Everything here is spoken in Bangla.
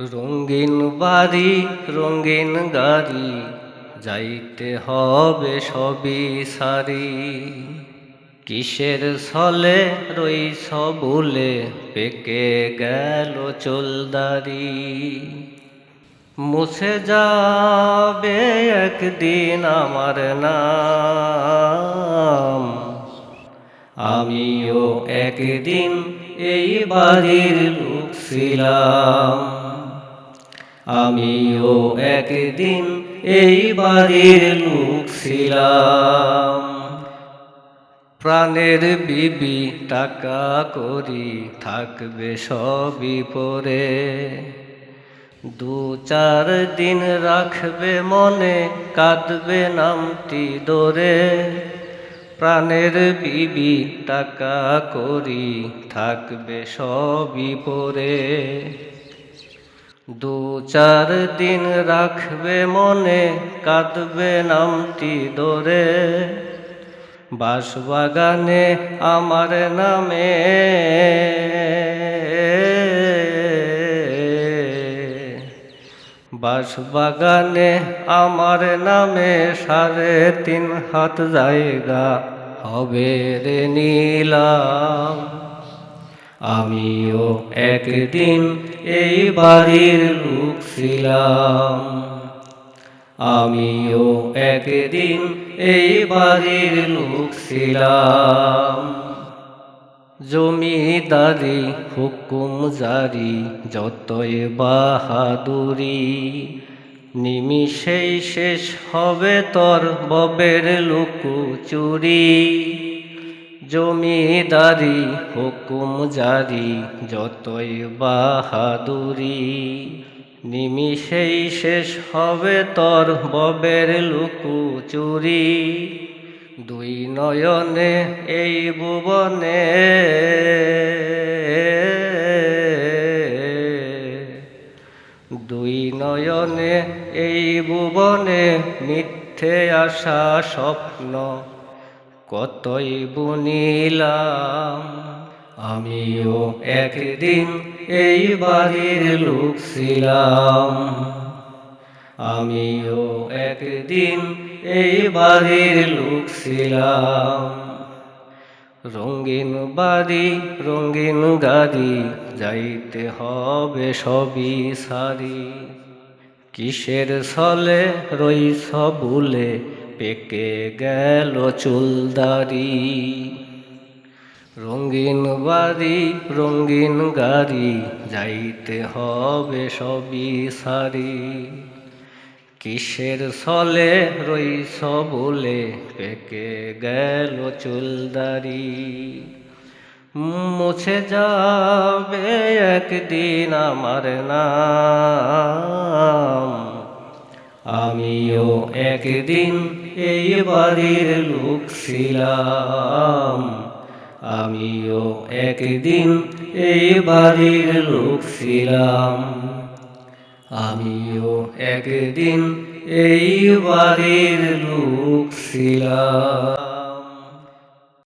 রঙিন বাড়ি, রঙিন গাড়ি, যাইতে হবে সবই সারি। কিসের ছলে রই বলে পেকে গেল চুলদারি। মুছে যাবে একদিন আমার নাম। আমিও একদিন এই বাড়ির লোক ছিলাম। আমিও একদিন এই বাড়ির লোক ছিলাম। প্রাণের বিবি টাকা করি থাকবে সবই পরে। দু চার দিন রাখবে মনে, কাঁদবে নামটি দরে। প্রাণের বিবি টাকা করি থাকবে সবই পরে। দু চার দিন রাখবে মনে, কাঁদবে নামটি দরে। বাসবাগানে আমার নামে। বাসবাগানে আমার নামে সাড়ে তিন হাত জায়গা হবে রে নিলাম। আমিও একদিন এই বাড়ির লোক ছিলাম। আমিও একদিন এই বাড়ির লোক ছিলাম। জমিদারি হুকুম জারি, যতই বাহাদুরি, নিমিষেই শেষ হবে তোর ববের লুকু চুরি। জমিদারি হুকুম জারি, যতই বাহাদুরি। নিমিষেই শেষ হবে তোর, ববের লুকু চুরি। দুই নয়নে এই ভুবনে দুই নয়নে এই ভুবনে মিথ্যে আশা, স্বপ্ন কতই বুনিলাম। আমিও একদিন এই বাড়ির লোক ছিলাম। আমিও একদিন এই বাড়ির লোক ছিলাম। রঙিন বাড়ি, রঙিন গাড়ি, যাইতে হবে সবই সারি। কিসের ছলে রইস বলে পেকে গেল চুলদারি। রঙিন বাড়ি, রঙিন গাড়ি, যাইতে হবে সবই সারি। কিসের ছলে রইস বলে পেকে গেল চুলদারি। মুছে যাবে একদিন আমার নাম। আমিও একদিন এই বাড়ির লোক ছিলাম। আমিও একদিন এই বাড়ির লোক ছিলাম। আমিও একদিন এই বাড়ির লোক ছিলাম।